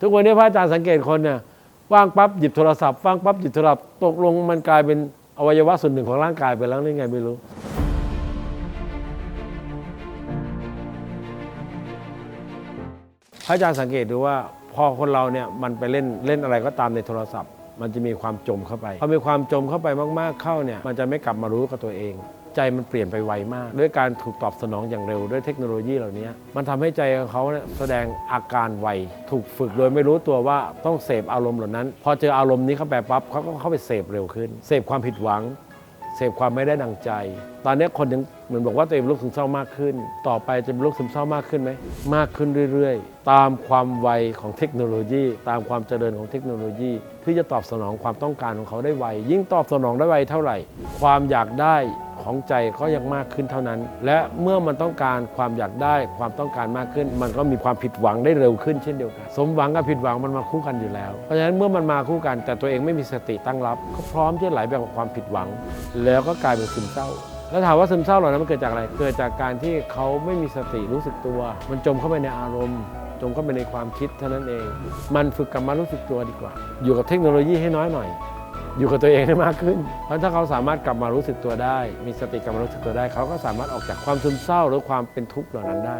ทุกวันนี้พระอาจารย์สังเกตคนเนี่ยว่างปั๊บหยิบโทรศัพท์ว่างปั๊บหยิบโทรศัพท์ตกลงมันกลายเป็นอวัยวะส่วนหนึ่งของร่างกายไปแล้วนี่ไงไม่รู้ พระอาจารย์สังเกตดูว่าพอคนเราเนี่ยมันไปเล่นเล่นอะไรก็ตามในโทรศัพท์ มันจะมีความจมเข้าไปพอมีความจมเข้าไปมากๆเข้าเนี่ยมันจะไม่กลับมารู้กับตัวเอง ใจมันเปลี่ยนไปไวมาก ด้วยการถูกตอบสนองอย่างเร็วด้วยเทคโนโลยีเหล่านี้ มันทำให้ใจของเขาแสดงอาการไว ถูกฝึกโดยไม่รู้ตัวว่าต้องเสพอารมณ์เหล่านั้น พอเจออารมณ์นี้เข้าไปปั๊บเขาก็เข้าไปเสพเร็วขึ้น เสพความผิดหวัง เสพความไม่ได้ดังใจ ตอนนี้คนยังเหมือนบอกว่าตัวเองเป็นโรคซึมเศร้ามากขึ้น ต่อไปจะเป็นโรคซึมเศร้ามากขึ้นไหมมากขึ้นเรื่อยๆ ตามความไวของเทคโนโลยี ตามความเจริญของเทคโนโลยี ที่จะตอบสนองความต้องการของเขาได้ไว ยิ่งตอบสนองได้ไวเท่าไหร่ ความอยากได้ ของใจก็ยังมากขึ้นเท่านั้น และเมื่อมันต้องการความอยากได้ความต้องการมากขึ้น มันก็มีความผิดหวังได้เร็วขึ้นเช่นเดียวกัน สมหวังกับผิดหวังมันมาคู่กันอยู่แล้ว เพราะฉะนั้นเมื่อมันมาคู่กันแต่ตัวเองไม่มีสติตั้งรับ ก็พร้อมที่จะไหลไปกับความผิดหวัง แล้วก็กลายเป็นซึมเศร้าแล้วถามว่าซึมเศร้าเหล่านั้นมันเกิดจากอะไร เกิดจากการที่เขาไม่มีสติรู้สึกตัว มันจมเข้าไปในอารมณ์ จมเข้าไปในความคิดเท่านั้นเอง มันฝึกกลับมารู้สึกตัวดีกว่า อยู่กับเทคโนโลยีให้น้อยหน่อย อยู่กับตัวเองได้มากขึ้น เพราะถ้าเขาสามารถกลับมารู้สึกตัวได้ มีสติกลับมารู้สึกตัวได้ เขาก็สามารถออกจากความซึมเศร้าหรือความเป็นทุกข์เหล่านั้นได้